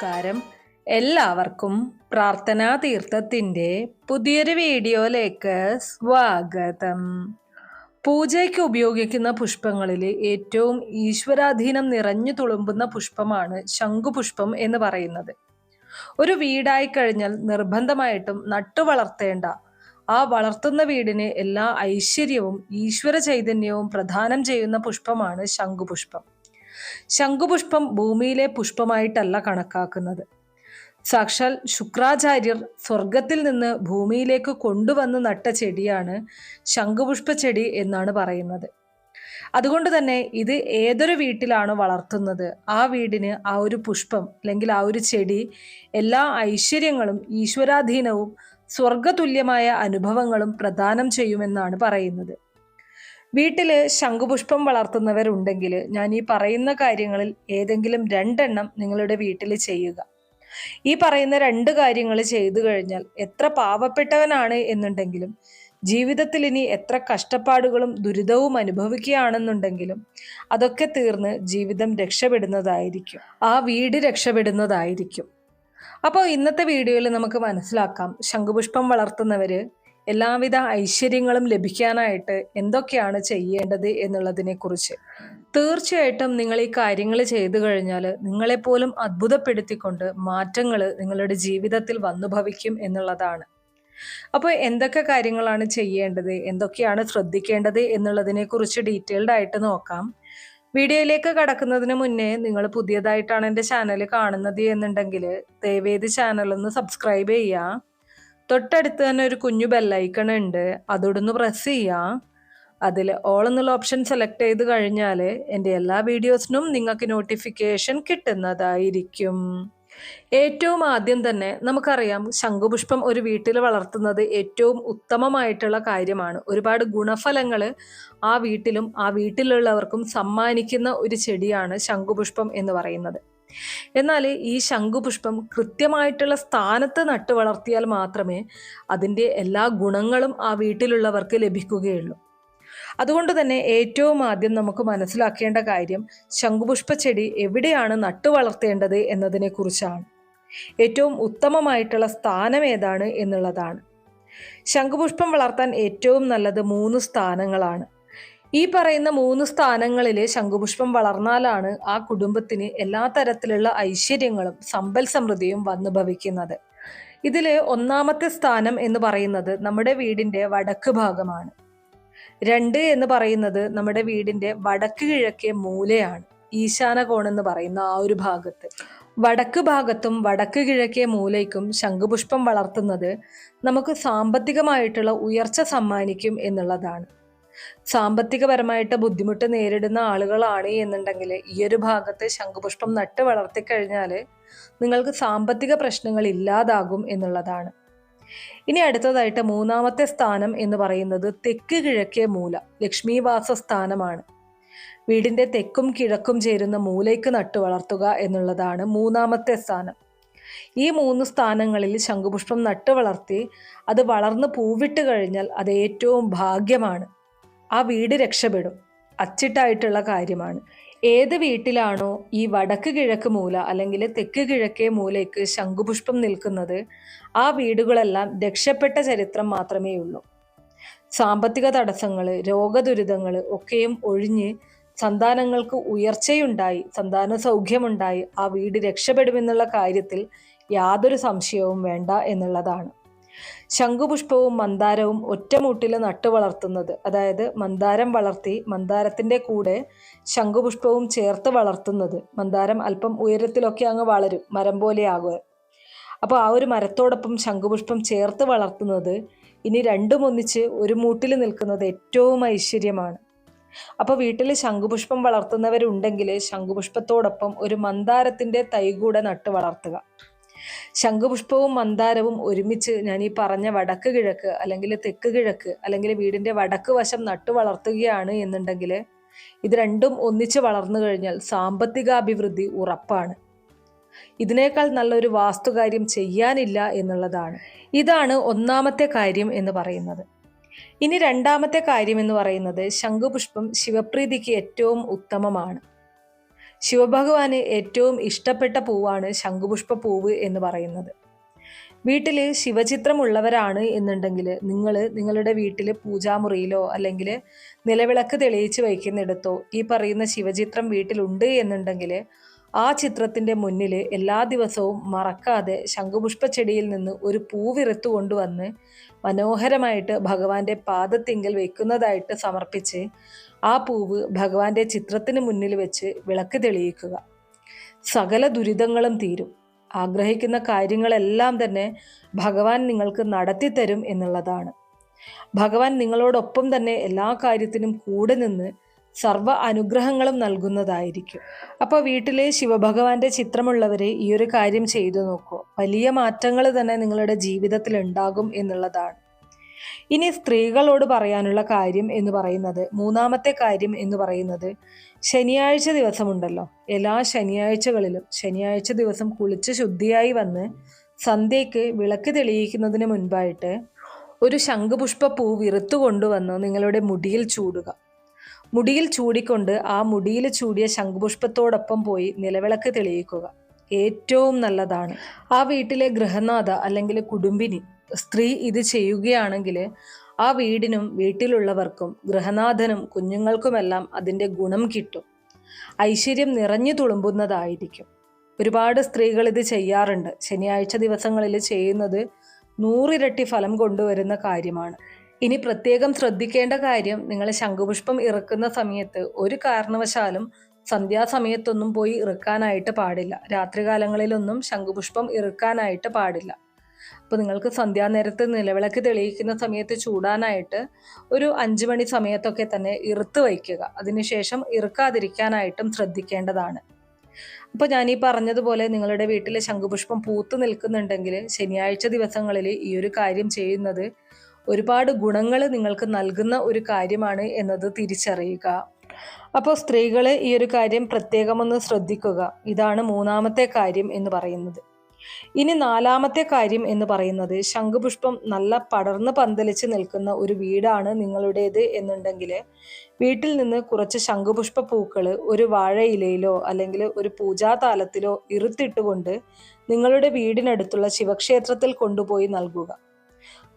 നമസ്കാരം. എല്ലാവർക്കും പ്രാർത്ഥനാ തീർത്ഥത്തിന്റെ പുതിയൊരു വീഡിയോയിലേക്ക് സ്വാഗതം. പൂജയ്ക്ക് ഉപയോഗിക്കുന്ന പുഷ്പങ്ങളിൽ ഏറ്റവും ഈശ്വരാധീനം നിറഞ്ഞു തുളുമ്പുന്ന പുഷ്പമാണ് ശംഖുപുഷ്പം എന്ന് പറയുന്നത്. ഒരു വീടായി കഴിഞ്ഞാൽ നിർബന്ധമായിട്ടും നട്ടു വളർത്തേണ്ട. ആ വളർത്തുന്ന വീടിന് എല്ലാ ഐശ്വര്യവും ഈശ്വര ചൈതന്യവും പ്രദാനം ചെയ്യുന്ന പുഷ്പമാണ് ശംഖുപുഷ്പം. ശംഖുപുഷ്പം ഭൂമിയിലെ പുഷ്പമായിട്ടല്ല കണക്കാക്കുന്നത്. സാക്ഷാൽ ശുക്രാചാര്യർ സ്വർഗത്തിൽ നിന്ന് ഭൂമിയിലേക്ക് കൊണ്ടുവന്ന് നട്ട ചെടിയാണ് ശംഖുപുഷ്പ ചെടി എന്നാണ് പറയുന്നത്. അതുകൊണ്ട് തന്നെ ഇത് ഏതൊരു വീട്ടിലാണോ വളർത്തുന്നത് ആ വീടിന് ആ ഒരു പുഷ്പം അല്ലെങ്കിൽ ആ ഒരു ചെടി എല്ലാ ഐശ്വര്യങ്ങളും ഈശ്വരാധീനവും സ്വർഗതുല്യമായ അനുഭവങ്ങളും പ്രദാനം ചെയ്യുമെന്നാണ് പറയുന്നത്. വീട്ടിൽ ശംഖുപുഷ്പം വളർത്തുന്നവരുണ്ടെങ്കിൽ ഞാൻ ഈ പറയുന്ന കാര്യങ്ങളിൽ ഏതെങ്കിലും രണ്ടെണ്ണം നിങ്ങളുടെ വീട്ടിൽ ചെയ്യുക. ഈ പറയുന്ന രണ്ട് കാര്യങ്ങൾ ചെയ്തു കഴിഞ്ഞാൽ എത്ര പാവപ്പെട്ടവനാണ് എന്നുണ്ടെങ്കിലും ജീവിതത്തിൽ ഇനി എത്ര കഷ്ടപ്പാടുകളും ദുരിതവും അനുഭവിക്കുകയാണെന്നുണ്ടെങ്കിലും അതൊക്കെ തീർന്ന് ജീവിതം രക്ഷപ്പെടുന്നതായിരിക്കും. ആ വീട് രക്ഷപ്പെടുന്നതായിരിക്കും. അപ്പോൾ ഇന്നത്തെ വീഡിയോയിൽ നമുക്ക് മനസ്സിലാക്കാം ശംഖുപുഷ്പം വളർത്തുന്നവര് എല്ലാവിധ ഐശ്വര്യങ്ങളും ലഭിക്കാനായിട്ട് എന്തൊക്കെയാണ് ചെയ്യേണ്ടത് എന്നുള്ളതിനെക്കുറിച്ച്. തീർച്ചയായിട്ടും നിങ്ങൾ ഈ കാര്യങ്ങൾ ചെയ്തു കഴിഞ്ഞാൽ നിങ്ങളെപ്പോലും അത്ഭുതപ്പെടുത്തിക്കൊണ്ട് മാറ്റങ്ങൾ നിങ്ങളുടെ ജീവിതത്തിൽ വന്നു ഭവിക്കും എന്നുള്ളതാണ്. അപ്പോൾ എന്തൊക്കെ കാര്യങ്ങളാണ് ചെയ്യേണ്ടത് എന്തൊക്കെയാണ് ശ്രദ്ധിക്കേണ്ടത് എന്നുള്ളതിനെക്കുറിച്ച് ഡീറ്റെയിൽഡ് ആയിട്ട് നോക്കാം. വീഡിയോയിലേക്ക് കടക്കുന്നതിന് മുന്നേ നിങ്ങൾ പുതിയതായിട്ടാണ് എന്റെ ചാനൽ കാണുന്നത് എന്നുണ്ടെങ്കിൽ ദയവേദി ചാനൽ ഒന്ന് സബ്സ്ക്രൈബ് ചെയ്യുക. തൊട്ടടുത്ത് തന്നെ ഒരു കുഞ്ഞു ബെല്ലൈക്കൺ ഉണ്ട്. അതോടൊന്ന് പ്രസ് ചെയ്യാം. അതിൽ ഓൾ എന്നുള്ള ഓപ്ഷൻ സെലക്ട് ചെയ്ത് കഴിഞ്ഞാൽ എന്റെ എല്ലാ വീഡിയോസിനും നിങ്ങൾക്ക് നോട്ടിഫിക്കേഷൻ കിട്ടുന്നതായിരിക്കും. ഏറ്റവും ആദ്യം തന്നെ നമുക്കറിയാം ശംഖുപുഷ്പം ഒരു വീട്ടിൽ വളർത്തുന്നത് ഏറ്റവും ഉത്തമമായിട്ടുള്ള കാര്യമാണ്. ഒരുപാട് ഗുണഫലങ്ങൾ ആ വീട്ടിലും ആ വീട്ടിലുള്ളവർക്കും സമ്മാനിക്കുന്ന ഒരു ചെടിയാണ് ശംഖുപുഷ്പം എന്ന് പറയുന്നത്. എന്നാൽ ഈ ശംഖുപുഷ്പം കൃത്യമായിട്ടുള്ള സ്ഥാനത്ത് നട്ടു വളർത്തിയാൽ മാത്രമേ അതിന്റെ എല്ലാ ഗുണങ്ങളും ആ വീട്ടിലുള്ളവർക്ക് ലഭിക്കുകയുള്ളൂ. അതുകൊണ്ട് തന്നെ ഏറ്റവും ആദ്യം നമുക്ക് മനസ്സിലാക്കേണ്ട കാര്യം ശംഖുപുഷ്പ ചെടി എവിടെയാണ് നട്ടു വളർത്തേണ്ടത് എന്നതിനെക്കുറിച്ചാണ് ഏറ്റവും ഉത്തമമായിട്ടുള്ള സ്ഥാനം ഏതാണ് എന്നുള്ളതാണ്. ശംഖുപുഷ്പം വളർത്താൻ ഏറ്റവും നല്ലത് മൂന്ന് സ്ഥാനങ്ങളാണ്. ഈ പറയുന്ന മൂന്ന് സ്ഥാനങ്ങളിൽ ശംഖുപുഷ്പം വളർന്നാലാണ് ആ കുടുംബത്തിന് എല്ലാ തരത്തിലുള്ള ഐശ്വര്യങ്ങളും സമ്പൽ സമൃദ്ധിയും വന്നു ഭവിക്കുന്നത്. ഇതിൽ ഒന്നാമത്തെ സ്ഥാനം എന്ന് പറയുന്നത് നമ്മുടെ വീടിന്റെ വടക്ക് ഭാഗമാണ്. രണ്ട് എന്ന് പറയുന്നത് നമ്മുടെ വീടിന്റെ വടക്ക് കിഴക്കേ മൂലയാണ് ഈശാന കോണെന്ന് പറയുന്ന ആ ഒരു ഭാഗത്ത്. വടക്ക് ഭാഗത്തും വടക്ക് കിഴക്കേ മൂലയ്ക്കും ശംഖുപുഷ്പം വളർത്തുന്നത് നമുക്ക് സാമ്പത്തികമായിട്ടുള്ള ഉയർച്ച സമ്മാനിക്കും എന്നുള്ളതാണ്. സാമ്പത്തികപരമായിട്ട് ബുദ്ധിമുട്ട് നേരിടുന്ന ആളുകളാണ് എന്നുണ്ടെങ്കിൽ ഈ ഒരു ഭാഗത്ത് ശംഖുപുഷ്പം നട്ട് വളർത്തിക്കഴിഞ്ഞാൽ നിങ്ങൾക്ക് സാമ്പത്തിക പ്രശ്നങ്ങൾ ഇല്ലാതാകും എന്നുള്ളതാണ്. ഇനി അടുത്തതായിട്ട് മൂന്നാമത്തെ സ്ഥാനം എന്ന് പറയുന്നത് തെക്ക് കിഴക്കേ മൂല ലക്ഷ്മീവാസ സ്ഥാനമാണ്. വീടിന്റെ തെക്കും കിഴക്കും ചേരുന്ന മൂലയ്ക്ക് നട്ടു വളർത്തുക എന്നുള്ളതാണ് മൂന്നാമത്തെ സ്ഥാനം. ഈ മൂന്ന് സ്ഥാനങ്ങളിൽ ശംഖുപുഷ്പം നട്ടു വളർത്തി അത് വളർന്ന് പൂവിട്ട് കഴിഞ്ഞാൽ അത് ഏറ്റവും ഭാഗ്യമാണ്. ആ വീട് രക്ഷപ്പെടും. അച്ചിട്ടായിട്ടുള്ള കാര്യമാണ്. ഏത് വീട്ടിലാണോ ഈ വടക്ക് കിഴക്ക് മൂല അല്ലെങ്കിൽ തെക്ക് കിഴക്കേ മൂലയ്ക്ക് ശംഖുപുഷ്പം നിൽക്കുന്നത് ആ വീടുകളെല്ലാം രക്ഷപ്പെട്ട ചരിത്രം മാത്രമേ ഉള്ളൂ. സാമ്പത്തിക തടസ്സങ്ങൾ രോഗദുരിതങ്ങൾ ഒക്കെയും ഒഴിഞ്ഞ് സന്താനങ്ങൾക്ക് ഉയർച്ചയുണ്ടായി സന്താന സൗഖ്യമുണ്ടായി ആ വീട് രക്ഷപ്പെടുമെന്നുള്ള കാര്യത്തിൽ യാതൊരു സംശയവും വേണ്ട എന്നുള്ളതാണ്. ശംഖുപുഷ്പവും മന്ദാരവും ഒറ്റമൂട്ടിൽ നട്ടു വളർത്തുന്നത് അതായത് മന്ദാരം വളർത്തി മന്ദാരത്തിന്റെ കൂടെ ശംഖുപുഷ്പവും ചേർത്ത് വളർത്തുന്നത്. മന്ദാരം അല്പം ഉയരത്തിലൊക്കെ അങ്ങ് വളരും മരം പോലെയാകുക അപ്പോൾ ആ ഒരു മരത്തോടൊപ്പം ശംഖുപുഷ്പം ചേർത്ത് വളർത്തുന്നത് ഇനി രണ്ടും ഒന്നിച്ച് ഒരു മൂട്ടിൽ നിൽക്കുന്നത് ഏറ്റവും ഐശ്വര്യമാണ്. അപ്പോൾ വീട്ടിൽ ശംഖുപുഷ്പം വളർത്തുന്നവരുണ്ടെങ്കിൽ ശംഖുപുഷ്പത്തോടൊപ്പം ഒരു മന്ദാരത്തിന്റെ തൈ കൂടെ നട്ട് വളർത്തുക ശംഖുപുഷ്പവും മന്ദാരവും ഒരുമിച്ച് ഞാൻ ഈ പറഞ്ഞ വടക്ക് കിഴക്ക് അല്ലെങ്കിൽ തെക്ക് കിഴക്ക് അല്ലെങ്കിൽ വീടിന്റെ വടക്ക് വശം നട്ടു വളർത്തുകയാണ് എന്നുണ്ടെങ്കിൽ ഇത് രണ്ടും ഒന്നിച്ച് വളർന്നു കഴിഞ്ഞാൽ സാമ്പത്തികാഭിവൃദ്ധി ഉറപ്പാണ്. ഇതിനേക്കാൾ നല്ലൊരു വാസ്തുകാര്യം ചെയ്യാനില്ല എന്നുള്ളതാണ്. ഇതാണ് ഒന്നാമത്തെ കാര്യം എന്ന് പറയുന്നത്. ഇനി രണ്ടാമത്തെ കാര്യം എന്ന് പറയുന്നത് ശംഖുപുഷ്പം ശിവപ്രീതിക്ക് ഏറ്റവും ഉത്തമമാണ്. ശിവഭഗവാന് ഏറ്റവും ഇഷ്ടപ്പെട്ട പൂവാണ് ശംഖുപുഷ്പ പൂവ് എന്ന് പറയുന്നത്. വീട്ടിൽ ശിവചിത്രമുള്ളവരാണ് എന്നുണ്ടെങ്കിൽ നിങ്ങൾ നിങ്ങളുടെ വീട്ടിൽ പൂജാമുറിയിലോ അല്ലെങ്കിൽ നിലവിളക്ക് തെളിയിച്ച് വയ്ക്കുന്നിടത്തോ ഈ പറയുന്ന ശിവചിത്രം വീട്ടിലുണ്ട് എന്നുണ്ടെങ്കിൽ ആ ചിത്രത്തിന്റെ മുന്നിൽ എല്ലാ ദിവസവും മറക്കാതെ ശംഖുപുഷ്പ ചെടിയിൽ നിന്ന് ഒരു പൂവിറുത്തു കൊണ്ടുവന്ന് മനോഹരമായിട്ട് ഭഗവാന്റെ പാദത്തിങ്കൽ വെക്കുന്നതായിട്ട് സമർപ്പിച്ച് ആ പൂവ് ഭഗവാന്റെ ചിത്രത്തിന് മുന്നിൽ വെച്ച് വിളക്ക് തെളിയിക്കുക. സകല ദുരിതങ്ങളും തീരും. ആഗ്രഹിക്കുന്ന കാര്യങ്ങളെല്ലാം തന്നെ ഭഗവാൻ നിങ്ങൾക്ക് നടത്തിത്തരും എന്നുള്ളതാണ്. ഭഗവാൻ നിങ്ങളോടൊപ്പം തന്നെ എല്ലാ കാര്യത്തിനും കൂടെ നിന്ന് സർവ അനുഗ്രഹങ്ങളും നൽകുന്നതായിരിക്കും. അപ്പോൾ വീട്ടിലെ ശിവഭഗവാന്റെ ചിത്രമുള്ളവരെ ഈ ഒരു കാര്യം ചെയ്തു നോക്കൂ. വലിയ മാറ്റങ്ങൾ തന്നെ നിങ്ങളുടെ ജീവിതത്തിൽ ഉണ്ടാകും എന്നുള്ളതാണ്. ഇനി സ്ത്രീകളോട് പറയാനുള്ള കാര്യം എന്ന് പറയുന്നത് മൂന്നാമത്തെ കാര്യം എന്ന് പറയുന്നത് ശനിയാഴ്ച ദിവസമുണ്ടല്ലോ. എല്ലാ ശനിയാഴ്ചകളിലും ശനിയാഴ്ച ദിവസം കുളിച്ച് ശുദ്ധിയായി വന്ന് സന്ധ്യയ്ക്ക് വിളക്ക് തെളിയിക്കുന്നതിന് മുൻപായിട്ട് ഒരു ശംഖുപുഷ്പ പൂ വിറുത്തു കൊണ്ടുവന്ന് നിങ്ങളുടെ മുടിയിൽ ചൂടുക. മുടിയിൽ ചൂടിക്കൊണ്ട് ആ മുടിയിൽ ചൂടിയ ശംഖുപുഷ്പത്തോടൊപ്പം പോയി നിലവിളക്ക് തെളിയിക്കുക. ഏറ്റവും നല്ലതാണ്. ആ വീട്ടിലെ ഗൃഹനാഥ അല്ലെങ്കിൽ കുടുംബിനി സ്ത്രീ ഇത് ചെയ്യുകയാണെങ്കിൽ ആ വീടിനും വീട്ടിലുള്ളവർക്കും ഗൃഹനാഥനും കുഞ്ഞുങ്ങൾക്കുമെല്ലാം അതിന്റെ ഗുണം കിട്ടും. ഐശ്വര്യം നിറഞ്ഞു തുളുമ്പുന്നതായിരിക്കും. ഒരുപാട് സ്ത്രീകൾ ഇത് ചെയ്യാറുണ്ട്. ശനിയാഴ്ച ദിവസങ്ങളിൽ ചെയ്യുന്നത് നൂറിരട്ടി ഫലം കൊണ്ടുവരുന്ന കാര്യമാണ്. ഇനി പ്രത്യേകം ശ്രദ്ധിക്കേണ്ട കാര്യം നിങ്ങൾ ശംഖുപുഷ്പം ഇറക്കുന്ന സമയത്ത് ഒരു കാരണവശാലും സന്ധ്യാസമയത്തൊന്നും പോയി ഇറക്കാനായിട്ട് പാടില്ല. രാത്രികാലങ്ങളിലൊന്നും ശംഖുപുഷ്പം ഇറക്കാനായിട്ട് പാടില്ല. അപ്പോൾ നിങ്ങൾക്ക് സന്ധ്യാനേരത്ത് നിലവിളക്ക് തെളിയിക്കുന്ന സമയത്ത് ചൂടാനായിട്ട് ഒരു അഞ്ച് മണി സമയത്തൊക്കെ തന്നെ ഇറുത്ത് വയ്ക്കുക. അതിനുശേഷം ഇറുക്കാതിരിക്കാനായിട്ടും ശ്രദ്ധിക്കേണ്ടതാണ്. അപ്പോൾ ഞാൻ ഈ പറഞ്ഞതുപോലെ നിങ്ങളുടെ വീട്ടിൽ ശംഖുപുഷ്പം പൂത്തു നിൽക്കുന്നുണ്ടെങ്കിൽ ശനിയാഴ്ച ദിവസങ്ങളിൽ ഈ ഒരു കാര്യം ചെയ്യുന്നത് ഒരുപാട് ഗുണങ്ങൾ നിങ്ങൾക്ക് നൽകുന്ന ഒരു കാര്യമാണ് എന്നത് തിരിച്ചറിയുക. അപ്പോൾ സ്ത്രീകൾ ഈ ഒരു കാര്യം പ്രത്യേകമൊന്ന് ശ്രദ്ധിക്കുക. ഇതാണ് മൂന്നാമത്തെ കാര്യം എന്ന് പറയുന്നത്. ഇനി നാലാമത്തെ കാര്യം എന്ന് പറയുന്നത് ശംഖുപുഷ്പം നല്ല പടർന്ന് പന്തലിച്ച് നിൽക്കുന്ന ഒരു വീടാണ് നിങ്ങളുടേത് എന്നുണ്ടെങ്കിൽ വീട്ടിൽ നിന്ന് കുറച്ച് ശംഖുപുഷ്പ പൂക്കൾ ഒരു വാഴയിലയിലോ അല്ലെങ്കിൽ ഒരു പൂജാതാലത്തിലോ ഇറുത്തിട്ടുകൊണ്ട് നിങ്ങളുടെ വീടിനടുത്തുള്ള ശിവക്ഷേത്രത്തിൽ കൊണ്ടുപോയി നൽകുക.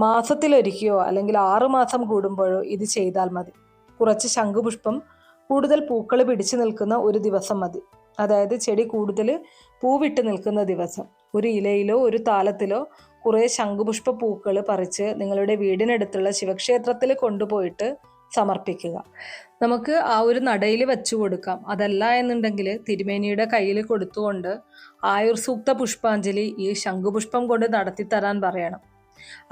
മാസത്തിലൊരിക്കയോ അല്ലെങ്കിൽ ആറുമാസം കൂടുമ്പോഴോ ഇത് ചെയ്താൽ മതി. കുറച്ച് ശംഖുപുഷ്പം കൂടുതൽ പൂക്കൾ പിടിച്ചു നിൽക്കുന്ന ഒരു ദിവസം മതി. അതായത് ചെടി കൂടുതൽ പൂവിട്ട് നിൽക്കുന്ന ദിവസം. ഒരു ഇലയിലോ ഒരു താലത്തിലോ കുറേ ശംഖുപുഷ്പ പൂക്കൾ പറിച്ച് നിങ്ങളുടെ വീടിനടുത്തുള്ള ശിവക്ഷേത്രത്തിൽ കൊണ്ടുപോയിട്ട് സമർപ്പിക്കുക. നമുക്ക് ആ ഒരു നടയിൽ വെച്ചു കൊടുക്കാം. അതല്ല എന്നുണ്ടെങ്കിൽ തിരുമേനിയുടെ കയ്യിൽ കൊടുത്തുകൊണ്ട് ആയുർസൂക്ത പുഷ്പാഞ്ജലി ഈ ശംഖുപുഷ്പം കൊണ്ട് നടത്തി തരാൻ പറയണം.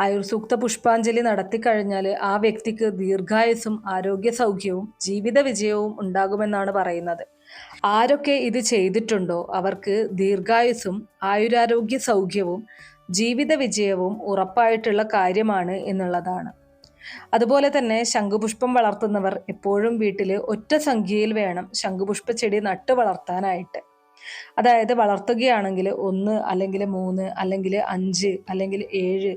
ആയുർസൂക്ത പുഷ്പാഞ്ജലി നടത്തിക്കഴിഞ്ഞാൽ ആ വ്യക്തിക്ക് ദീർഘായുസും ആരോഗ്യ സൗഖ്യവും ജീവിത വിജയവും ഉണ്ടാകുമെന്നാണ് പറയുന്നത്. ആരൊക്കെ ഇത് ചെയ്തിട്ടുണ്ടോ അവർക്ക് ദീർഘായുസും ആയുരാരോഗ്യ സൗഖ്യവും ജീവിത വിജയവും ഉറപ്പായിട്ടുള്ള കാര്യമാണ് എന്നുള്ളതാണ്. അതുപോലെ തന്നെ ശംഖുപുഷ്പം വളർത്തുന്നവർ എപ്പോഴും വീട്ടിൽ ഒറ്റ സംഖ്യയിൽ വേണം ശംഖുപുഷ്പ ചെടി നട്ടു വളർത്താനായിട്ട്. അതായത് വളർത്തുകയാണെങ്കിൽ ഒന്ന് അല്ലെങ്കിൽ മൂന്ന് അല്ലെങ്കിൽ അഞ്ച് അല്ലെങ്കിൽ ഏഴ്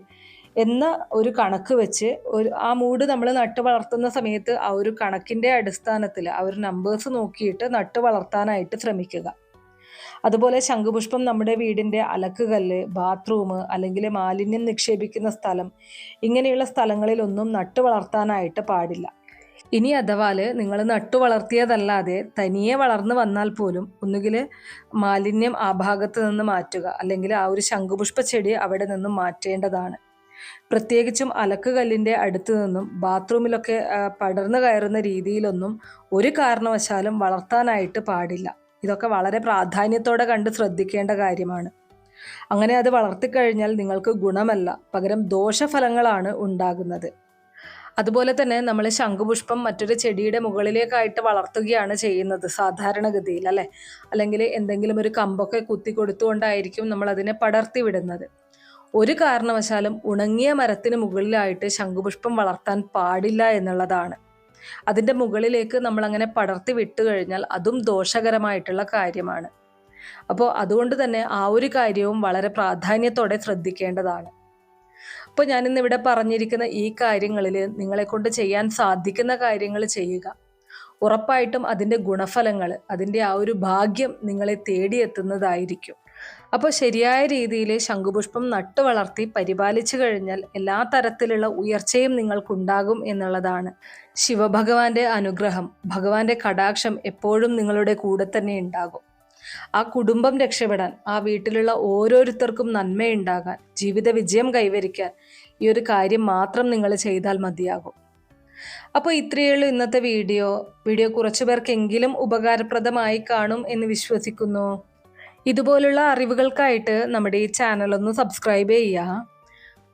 എന്ന ഒരു കണക്ക് വെച്ച് ഒരു ആ മൂട് നമ്മൾ നട്ട് വളർത്തുന്ന സമയത്ത് ആ ഒരു കണക്കിന്റെ അടിസ്ഥാനത്തിൽ ആ ഒരു നമ്പേഴ്സ് നോക്കിയിട്ട് നട്ട് വളർത്താനായിട്ട് ശ്രമിക്കുക. അതുപോലെ ശംഖുപുഷ്പം നമ്മുടെ വീടിന്റെ അലക്കുകല്ല് ബാത്റൂം അല്ലെങ്കിൽ മാലിന്യം നിക്ഷേപിക്കുന്ന സ്ഥലം ഇങ്ങനെയുള്ള സ്ഥലങ്ങളിലൊന്നും നട്ട് വളർത്താനായിട്ട് പാടില്ല. ഇനി അഥവാൽ നിങ്ങൾ നട്ടു വളർത്തിയതല്ലാതെ തനിയെ വളർന്നു വന്നാൽ പോലും ഒന്നുകിൽ മാലിന്യം ആ ഭാഗത്ത് നിന്ന് മാറ്റുക അല്ലെങ്കിൽ ആ ഒരു ശംഖുപുഷ്പ ചെടി അവിടെ നിന്നും മാറ്റേണ്ടതാണ്. പ്രത്യേകിച്ചും അലക്കുകല്ലിന്റെ അടുത്ത് നിന്നും ബാത്റൂമിലൊക്കെ പടർന്നു കയറുന്ന രീതിയിലൊന്നും ഒരു കാരണവശാലും വളർത്താനായിട്ട് പാടില്ല. ഇതൊക്കെ വളരെ പ്രാധാന്യത്തോടെ കണ്ട് ശ്രദ്ധിക്കേണ്ട കാര്യമാണ്. അങ്ങനെ അത് വളർത്തിക്കഴിഞ്ഞാൽ നിങ്ങൾക്ക് ഗുണമല്ല. പകരം ദോഷഫലങ്ങളാണ് ഉണ്ടാകുന്നത്. അതുപോലെ തന്നെ നമ്മൾ ശംഖുപുഷ്പം മറ്റൊരു ചെടിയുടെ മുകളിലേക്കായിട്ട് വളർത്തുകയാണ് ചെയ്യുന്നത് സാധാരണഗതിയിൽ അല്ലേ? അല്ലെങ്കിൽ എന്തെങ്കിലും ഒരു കമ്പൊക്കെ കുത്തി കൊടുത്തുകൊണ്ടായിരിക്കും നമ്മൾ അതിനെ പടർത്തി വിടുന്നത്. ഒരു കാരണവശാലും ഉണങ്ങിയ മരത്തിന് മുകളിലായിട്ട് ശംഖുപുഷ്പം വളർത്താൻ പാടില്ല എന്നുള്ളതാണ്. അതിന്റെ മുകളിലേക്ക് നമ്മൾ അങ്ങനെ പടർത്തി വിട്ടു കഴിഞ്ഞാൽ അതും ദോഷകരമായിട്ടുള്ള കാര്യമാണ്. അപ്പോൾ അതുകൊണ്ട് തന്നെ ആ ഒരു കാര്യവും വളരെ പ്രാധാന്യത്തോടെ ശ്രദ്ധിക്കേണ്ടതാണ്. അപ്പോൾ ഞാനിന്ന് ഇവിടെ പറഞ്ഞിരിക്കുന്ന ഈ കാര്യങ്ങളിൽ നിങ്ങളെ കൊണ്ട് ചെയ്യാൻ സാധിക്കുന്ന കാര്യങ്ങൾ ചെയ്യുക. ഉറപ്പായിട്ടും അതിന്റെ ഗുണഫലങ്ങൾ അതിന്റെ ആ ഒരു ഭാഗ്യം നിങ്ങളെ തേടിയെത്തുന്നതായിരിക്കും. അപ്പോൾ ശരിയായ രീതിയിൽ ശംഖുപുഷ്പം നട്ടു വളർത്തി പരിപാലിച്ചു കഴിഞ്ഞാൽ എല്ലാ തരത്തിലുള്ള ഉയർച്ചയും നിങ്ങൾക്കുണ്ടാകും എന്നുള്ളതാണ് ശിവഭഗവാന്റെ അനുഗ്രഹം. ഭഗവാന്റെ കടാക്ഷം എപ്പോഴും നിങ്ങളുടെ കൂടെ തന്നെ ഉണ്ടാകും. ആ കുടുംബം രക്ഷപ്പെടാൻ ആ വീട്ടിലുള്ള ഓരോരുത്തർക്കും നന്മയുണ്ടാകാൻ ജീവിത വിജയം കൈവരിക്കാൻ ഈ ഒരു കാര്യം മാത്രം നിങ്ങൾ ചെയ്താൽ മതിയാകും. അപ്പോൾ ഇത്രയേ ഉള്ളൂ ഇന്നത്തെ വീഡിയോ. വീഡിയോ കുറച്ചു പേർക്കെങ്കിലും ഉപകാരപ്രദമായി കാണും എന്ന് വിശ്വസിക്കുന്നു. ഇതുപോലുള്ള അറിവുകൾക്കായിട്ട് നമ്മുടെ ഈ ചാനൽ ഒന്ന് സബ്സ്ക്രൈബ് ചെയ്യുക.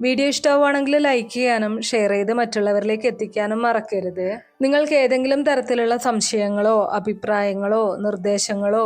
വീഡിയോ ഇഷ്ടമാവുകയാണെങ്കിൽ ലൈക്ക് ചെയ്യാനും ഷെയർ ചെയ്ത് മറ്റുള്ളവരിലേക്ക് എത്തിക്കാനും മറക്കരുത്. നിങ്ങൾക്ക് ഏതെങ്കിലും തരത്തിലുള്ള സംശയങ്ങളോ അഭിപ്രായങ്ങളോ നിർദ്ദേശങ്ങളോ